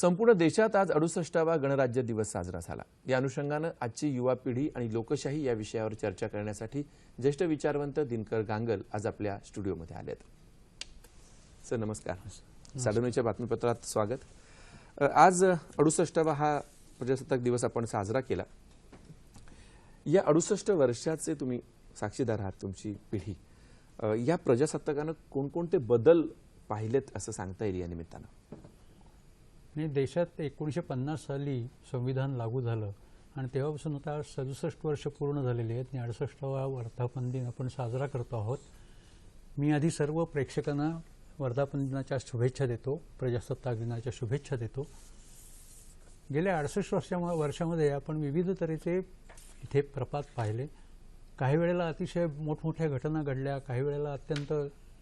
संपूर्ण देशात आज अडुसष्टावा गणराज्य दिवस साजरा झाला. या अनुषंगानं आजची युवा पिढी आणि लोकशाही या विषयावर चर्चा करण्यासाठी ज्येष्ठ विचारवंत दिनकर गांगल आज आपल्या स्टुडिओमध्ये आलेत. सर नमस्कार. साडनूच्या बातमीपत्रात स्वागत. आज अडुसष्टावा हा प्रजासत्ताक दिवस आपण साजरा केला. या अडुसष्ट वर्षाचे तुम्ही साक्षीदार आहात तुमची पिढी. या प्रजासत्ताकानं कोणकोणते बदल पाहिलेत असं सांगता येईल या निमित्तानं? आणि देशात एकोणीसशे पन्नास साली संविधान लागू झालं आणि तेव्हापासून आता सदुसष्ट वर्ष पूर्ण झालेली आहेत. आणि अडुसष्टावा वर्धापन दिन आपण साजरा करतो आहोत. मी आधी सर्व प्रेक्षकांना वर्धापन दिनाच्या शुभेच्छा देतो प्रजासत्ताक दिनाच्या शुभेच्छा देतो. गेल्या अडसष्ट वर्षा वर्षामध्ये आपण विविध तऱ्हेचे इथे प्रपात पाहिले. काही वेळेला अतिशय मोठमोठ्या घटना घडल्या काही वेळेला अत्यंत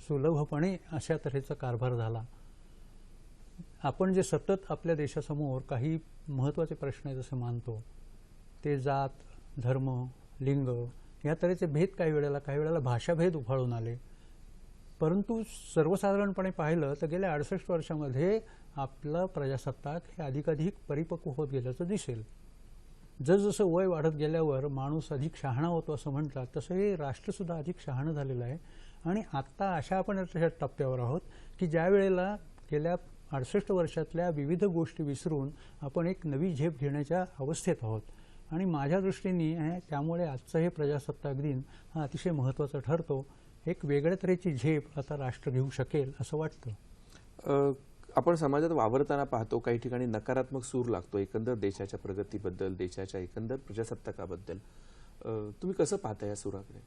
सुलभपणे अशा तऱ्हेचा कारभार झाला. आपण जे सतत आपल्या देशासमोर काही महत्त्वाचे प्रश्न आहेत असं मानतो ते जात धर्म लिंग या तऱ्हेचे भेद काही वेळेला काही वेळेला भाषाभेद उफाळून आले. परंतु सर्वसाधारणपणे पाहिलं तर गेल्या अडसष्ट वर्षामध्ये आपलं प्रजासत्ताक हे अधिकाधिक परिपक्व होत गेल्याचं दिसेल. जसजसं वय वाढत गेल्यावर माणूस अधिक शहाणा होतो असं म्हणतात तसं हे राष्ट्रसुद्धा अधिक शहाणं झालेलं आहे. आणि आत्ता अशा आपण टप्प्यावर आहोत की ज्या वेळेला गेल्या अडसष्ट वर्षातल्या विविध गोष्टी विसरून आपण एक नवी झेप घेण्याच्या अवस्थेत आहोत. आणि माझ्या दृष्टीने त्यामुळे आजचं हे प्रजासत्ताक दिन हा अतिशय महत्त्वाचा ठरतो. एक वेगळ्या तऱ्हेची झेप आता राष्ट्र घेऊ शकेल असं वाटतं. आपण समाजात वावरताना पाहतो काही ठिकाणी नकारात्मक सूर लागतो एकंदर देशाच्या प्रगतीबद्दल देशाच्या एकंदर प्रजासत्ताकाबद्दल. तुम्ही कसं पाहता या सुराकडे?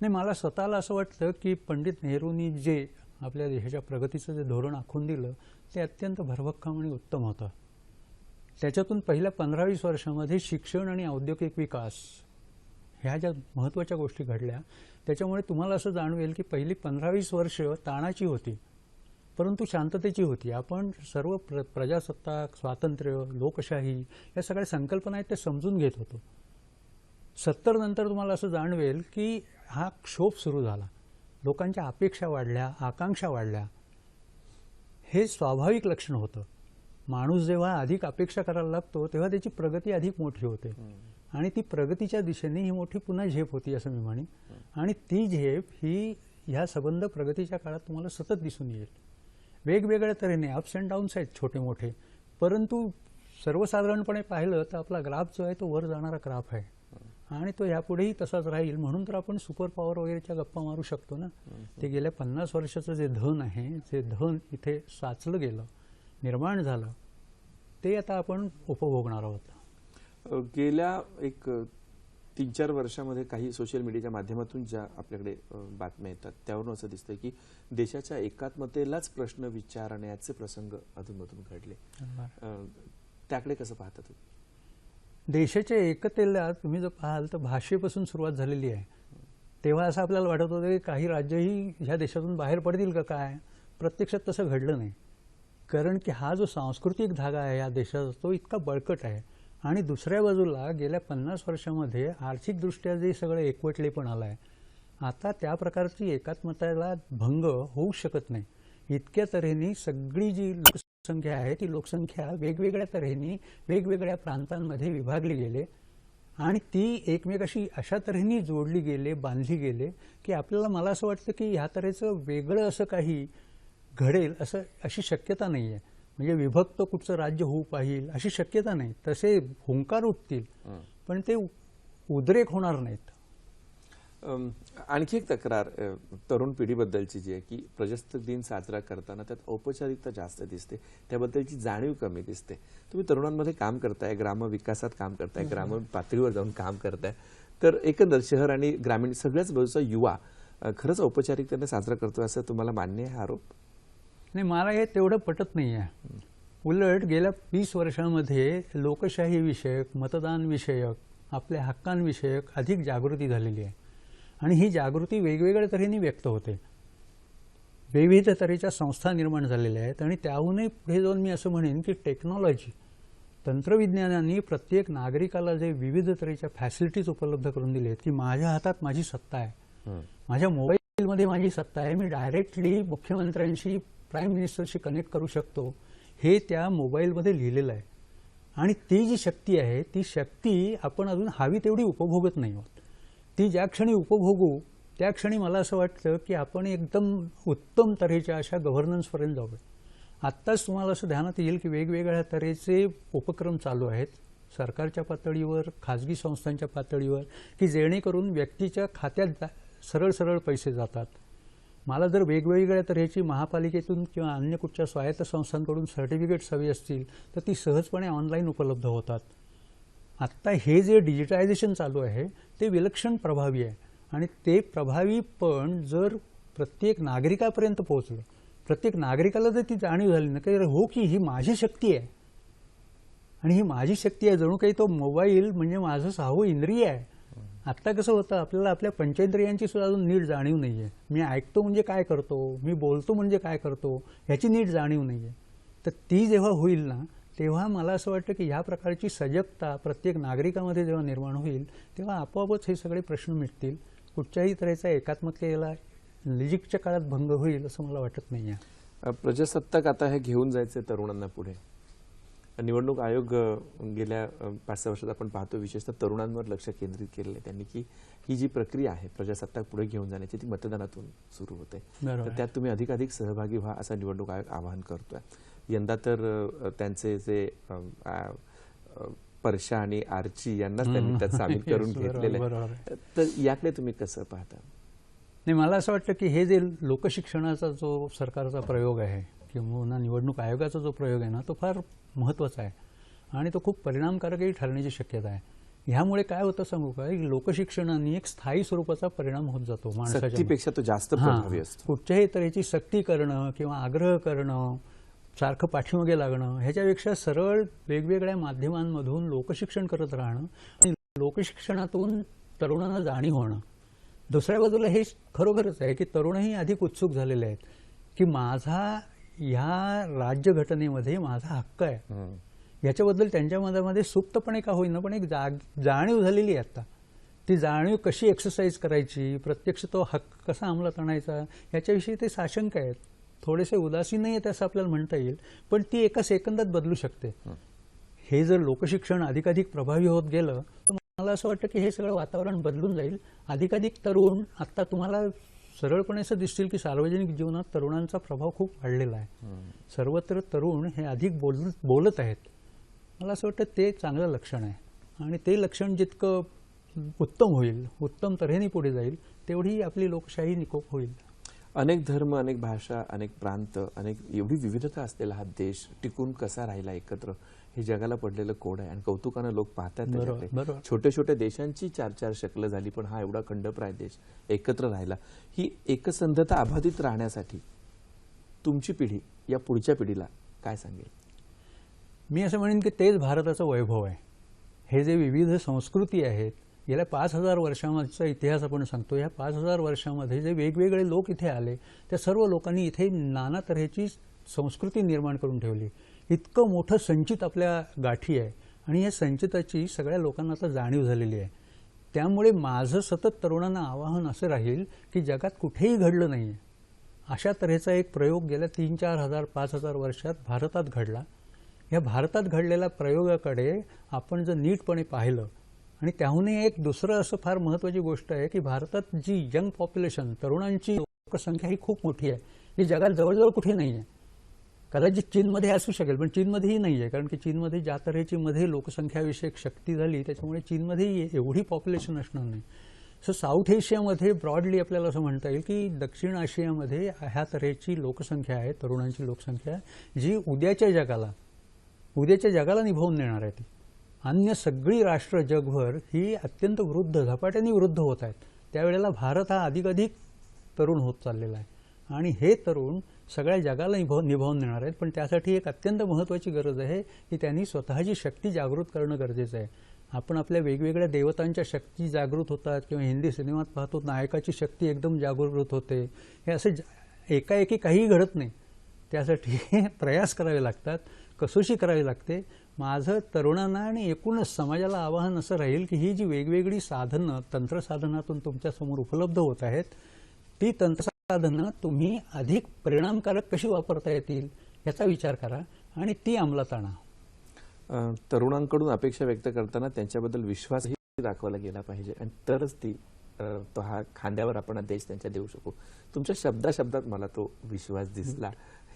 नाही मला स्वतःला असं वाटतं की पंडित नेहरूंनी जे आपल्या देशाच्या प्रगतीचं जे धोरण आखून दिलं ते अत्यंत भरभक्कम आणि उत्तम होतं. त्याच्यातून पहिल्या पंधरा वीस वर्षामध्ये शिक्षण आणि औद्योगिक विकास ह्या ज्या महत्त्वाच्या गोष्टी घडल्या त्याच्यामुळे तुम्हाला असं जाणवेल की पहिली पंधरा वीस वर्ष ताणाची होती परंतु शांततेची होती. आपण सर्व प्र प्रजासत्ताक स्वातंत्र्य लोकशाही या सगळ्या संकल्पना आहेत त्या समजून घेत होतो. सत्तर नंतर तुम्हाला असं जाणवेल की हा क्षोभ सुरू झाला. लोकांच्या अपेक्षा वाढल्या आकांक्षा वाढल्या. हे स्वाभाविक लक्षण होतं. माणूस जेव्हा अधिक अपेक्षा करायला लागतो तेव्हा त्याची प्रगती अधिक मोठी होते. आणि ती प्रगतीच्या दिशेने ही मोठी पुन्हा झेप होती असं मी म्हणेन. आणि ती झेप ही ह्या संबंध प्रगतीच्या काळात तुम्हाला सतत दिसून येईल. वेगवेगळ्या तऱ्हेने अप्स अँड डाऊन्स आहेत छोटे मोठे परंतु सर्वसाधारणपणे पाहिलं तर आपला ग्राफ जो आहे तो वर जाणारा ग्राफ आहे. आणि तो यापुढेही तसाच राहील. म्हणून तर आपण सुपर पॉवर वगैरेच्या गप्पा मारू शकतो ना. ते गेल्या पन्नास वर्षाचं जे धन आहे जे धन इथे साचलं गेलं निर्माण झालं ते आता आपण उपभोगणार आहोत. गेल्या एक तीन चार वर्षामध्ये काही सोशल मीडियाच्या माध्यमातून ज्या आपल्याकडे बातम्या येतात त्यावरून असं दिसतंय की देशाच्या एकात्मतेलाच प्रश्न विचारण्याचे प्रसंग अधूनमधून घडले. त्याकडे कसं पाहता तुम्ही? देशाच्या एकतेला तुम्ही जर पाहाल तर भाषेपासून सुरुवात झालेली आहे. तेव्हा असं आपल्याला वाटत होतं की काही राज्यही ह्या देशातून बाहेर पडतील का काय? प्रत्यक्षात तसं घडलं नाही. कारण की हा जो सांस्कृतिक धागा आहे या देशाचा तो इतका बळकट आहे. आणि दुसऱ्या बाजूला गेल्या पन्नास वर्षामध्ये आर्थिकदृष्ट्या जे सगळं एकवटले पण आलं आहे आता त्या प्रकारची एकात्मताला भंग होऊ शकत नाही. इतक्या तऱ्हेने सगळी जी लोकसंख्या आहे ती लोकसंख्या वेगवेगळ्या तऱ्हेने वेगवेगळ्या प्रांतांमध्ये विभागली गेले. आणि ती एकमेकाशी अशा तऱ्हेने जोडली गेले बांधली गेले की आपल्याला मला असं वाटतं की ह्या तऱ्हेचं वेगळं असं काही घडेल असं अशी शक्यता नाही आहे म्हणजे विभक्त कुठचं राज्य होऊ पाहिजे अशी शक्यता नाही. तसे हुंकार उठतील. पण ते उद्रेक होणार नाहीत. आणखी एक तक्रार तरुण पिढीबद्दलची जी आहे की प्रजासत्ताक दिन साजरा करताना त्यात औपचारिकता जास्त दिसते. त्याबद्दलची जाणीव कमी दिसते. तुम्ही तरुणांमध्ये काम करताय ग्राम विकासात काम करताय ग्राम पातळीवर जाऊन काम करताय. तर एकंदर शहर आणि ग्रामीण सगळ्याच बाजूचा युवा खरंच औपचारिकतेने साजरा करतोय असं तुम्हाला मान्य आहे हा आरोप? नाही मला हे तेवढं पटत नाही आहे. उलट गेल्या वीस वर्षामध्ये लोकशाही विषयक मतदान विषयक आपल्या हक्कांविषयक अधिक जागृती झालेली आहे. आणि ही जागृती वेगवेगळ्या तऱ्हेने व्यक्त होते. विविध तऱ्हेच्या संस्था निर्माण झालेल्या आहेत आणि त्याहूनही पुढे जाऊन मी असं म्हणेन की टेक्नॉलॉजी तंत्रविज्ञानाने प्रत्येक नागरिकाला जे विविध तऱ्हेच्या फॅसिलिटीज उपलब्ध करून दिले आहेत की माझ्या हातात माझी सत्ता आहे. माझ्या मोबाईलमध्ये माझी सत्ता आहे. मी डायरेक्टली मुख्यमंत्र्यांशी प्राईम मिनिस्टरशी कनेक्ट करू शकतो. हे त्या मोबाईलमध्ये लिहिलेलं आहे. आणि ती जी शक्ती आहे ती शक्ती आपण अजून हवी तेवढी उपभोगत नाही आहोत ती ज्या क्षणी उपभोगू त्या क्षणी मला असं वाटतं की आपण एकदम उत्तम तऱ्हेच्या अशा गव्हर्नन्सपर्यंत जाऊ आत्ताच तुम्हाला असं ध्यानात येईल की वेगवेगळ्या तऱ्हेचे उपक्रम चालू आहेत. सरकारच्या पातळीवर खाजगी संस्थांच्या पातळीवर की जेणेकरून व्यक्तीच्या खात्यात जा- सरळ सरळ पैसे जातात. मला जर वेगवेगळ्या तऱ्हेची महापालिकेतून किंवा अन्य कुठच्या स्वायत्त संस्थांकडून सर्टिफिकेट्स हवी असतील तर ती सहजपणे ऑनलाईन उपलब्ध होतात. आत्ता हे जे डिजिटायझेशन चालू आहे ते विलक्षण प्रभावी आहे. आणि ते प्रभावी पण जर प्रत्येक नागरिकापर्यंत पोहोचलं प्रत्येक नागरिकाला जर ती जाणीव झाली ना की हो की ही माझी शक्ती आहे. आणि ही माझी शक्ती आहे जणू काही तो मोबाईल म्हणजे माझं सहावं इंद्रिय आहे. आत्ता कसं होतं आपल्याला आपल्या पंचेंद्रियांची सुद्धा अजून नीट जाणीव नाही आहे मी ऐकतो म्हणजे काय करतो मी बोलतो म्हणजे काय करतो ह्याची नीट जाणीव नाही आहे तर ती जेव्हा होईल ना तेव्हा मला असं वाटतं की ह्या प्रकारची सजगता प्रत्येक नागरिकामध्ये जेव्हा निर्माण होईल तेव्हा आपोआपच हे सगळे प्रश्न मिटतील. कुठच्याही तऱ्हेचा एकात्मकतेला नजीकच्या काळात भंग होईल असं मला वाटत नाही आहे प्रजासत्ताक आता हे घेऊन जायचं तरुणांना पुढे. निवडणूक आयोग गेल्या पाच सहा वर्षात आपण पाहतो विशेषतः तरुणांवर लक्ष केंद्रित केलेलं आहे त्यांनी की ही जी प्रक्रिया आहे प्रजासत्ताक पुढे घेऊन जाण्याची ती मतदानातून सुरू होते. तर. त्यात तुम्ही अधिकाधिक सहभागी व्हा असं निवडणूक आयोग आवाहन करतोय. यंदा तर त्यांचे जे परशा आणि आर्ची यांनाच त्यांनी त्यात सामील करून घेतलेलं आहे. तर याकडे तुम्ही कसं पाहता? नाही मला असं वाटतं की हे जे लोकशिक्षणाचा जो सरकारचा प्रयोग आहे किंवा निवडणूक आयोगाचा जो प्रयोग आहे ना तो फार महत्त्वाचा आहे. आणि तो खूप परिणामकारकही ठरण्याची शक्यता आहे. ह्यामुळे काय होतं सांगू का? लोकशिक्षणाने एक स्थायी स्वरूपाचा परिणाम होत जातो माणसाच्या तो जास्त कुठच्याही तऱ्हेची सक्ती करणं किंवा आग्रह करणं सारखं पाठीमागे लागणं ह्याच्यापेक्षा सरळ वेगवेगळ्या माध्यमांमधून लोकशिक्षण करत राहणं आणि लोकशिक्षणातून तरुणांना जाणीव होणं. दुसऱ्या बाजूला हे खरोखरच आहे की तरुणही अधिक उत्सुक झालेले आहेत की माझा ह्या राज्यघटनेमध्ये माझा हक्क आहे. याच्याबद्दल त्यांच्या मनामध्ये सुप्तपणे का होईना पण एक जाग जाणीव झालेली आहे आता. ती जाणीव कशी एक्सरसाइज करायची प्रत्यक्ष तो हक्क कसा अंमलात आणायचा याच्याविषयी ते साशंक आहेत. थोडेसे उदासीनही आहेत असं आपल्याला म्हणता येईल पण ती एका सेकंदात बदलू शकते. हे जर लोकशिक्षण अधिकाधिक प्रभावी होत गेलं तर मला असं वाटतं की हे सगळं वातावरण बदलून जाईल. अधिकाधिक तरुण आत्ता तुम्हाला सरळपणे असं दिसतील की सार्वजनिक जीवनात तरुणांचा प्रभाव खूप वाढलेला आहे. सर्वत्र तरुण हे अधिक बोल बोलत आहेत. मला असं वाटतं ते चांगलं लक्षण आहे. आणि ते लक्षण जितकं उत्तम होईल उत्तम तऱ्हेने पुढे जाईल तेवढी आपली लोकशाही निकोप होईल. अनेक धर्म अनेक भाषा अनेक प्रांत अनेक एवढी विविधता असलेला हा देश टिकून कसा राहिला एकत्र? हे जगाला पडलेलं कोड आहे? आणि कौतुकानं लोक पाहतात. छोट्या छोट्या देशांची चार चार शकलं झाली पण हा एवढा खंडप्राय देश एकत्र राहिला. ही एकसंधता अबाधित राहण्यासाठी तुमची पिढी या पुढच्या पिढीला काय सांगेल? मी असं म्हणेन की तेच भारताचं वैभव आहे. हे जे विविध संस्कृती आहेत गेल्या पाच हजार वर्षांचा इतिहास आपण सांगतो. या पाच हजार वर्षामध्ये जे वेगवेगळे लोक इथे आले त्या सर्व लोकांनी इथे नाना तऱ्हेची संस्कृती निर्माण करून ठेवली. इतकं मोठं संचित आपल्या गाठी आहे. आणि या संचिताची सगळ्या लोकांना आता जाणीव झालेली आहे. त्यामुळे माझं सतत तरुणांना आवाहन असं राहील की जगात कुठेही घडलं नाही आहे अशा तऱ्हेचा एक प्रयोग गेल्या तीन चार हजार पाच हजार वर्षात भारतात घडला. या भारतात घडलेल्या प्रयोगाकडे आपण जर नीटपणे पाहिलं आणि त्याहूनही एक दुसरं असं फार महत्त्वाची गोष्ट आहे की भारतात जी यंग पॉप्युलेशन तरुणांची लोकसंख्या ही खूप मोठी आहे. ही जगात जवळजवळ कुठे नाही आहे कदाचित चीनमध्ये असू शकेल पण चीनमध्येही नाही आहे कारण की चीनमध्ये ज्या तऱ्हेची मध्ये लोकसंख्याविषयक शक्ती झाली त्याच्यामुळे चीनमध्येही एवढी पॉप्युलेशन असणार नाही. सो साऊथ एशियामध्ये ब्रॉडली आपल्याला असं म्हणता येईल की दक्षिण आशियामध्ये ह्या तऱ्हेची लोकसंख्या आहे तरुणांची लोकसंख्या जी उद्याच्या जगाला उद्याच्या जगाला निभावून नेणार आहे ती. अन्य सगळी राष्ट्र जगभर ही अत्यंत वृद्ध झपाट्याने वृद्ध होत आहेत. त्यावेळेला भारत हा अधिकाधिक तरुण होत चाललेला आहे. आणि हे तरुण सगळ्या जगाला निभाव निभावून नेणार आहेत. पण त्यासाठी एक अत्यंत महत्त्वाची गरज आहे की त्यांनी स्वतःची शक्ती जागृत करणं गरजेचं आहे. आपण आपल्या वेगवेगळ्या देवतांच्या शक्ती जागृत होतात किंवा हिंदी सिनेमात पाहतो नायकाची शक्ती एकदम जागृत होते. हे असे एकाएकी काहीही घडत नाही. त्यासाठी प्रयास करावे लागतात कसोशी करावी लागते. माझं तरुणांना आणि एकूणच समाजाला आवाहन असं राहील की ही जी वेगवेगळी साधनं तंत्रसाधनातून तुमच्यासमोर उपलब्ध होत आहेत ती तंत्र तंत्रसाधनं तुम्ही अधिक परिणामकारक कशी वापरता येतील याचा विचार करा आणि ती अंमलात आणा. तरुणांकडून अपेक्षा व्यक्त करताना त्यांच्याबद्दल विश्वासही दाखवला गेला पाहिजे आणि तरच ती तो हा खांद्यावर आपण देश त्यांच्या देऊ शकू. तुमच्या शब्दा शब्दात मला तो विश्वास दिसला.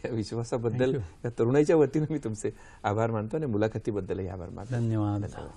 या विश्वासाबद्दल या तरुणाईच्या वतीनं मी तुमचे आभार मानतो आणि मुलाखतीबद्दलही आभार मानतो. धन्यवाद. धन्यवाद.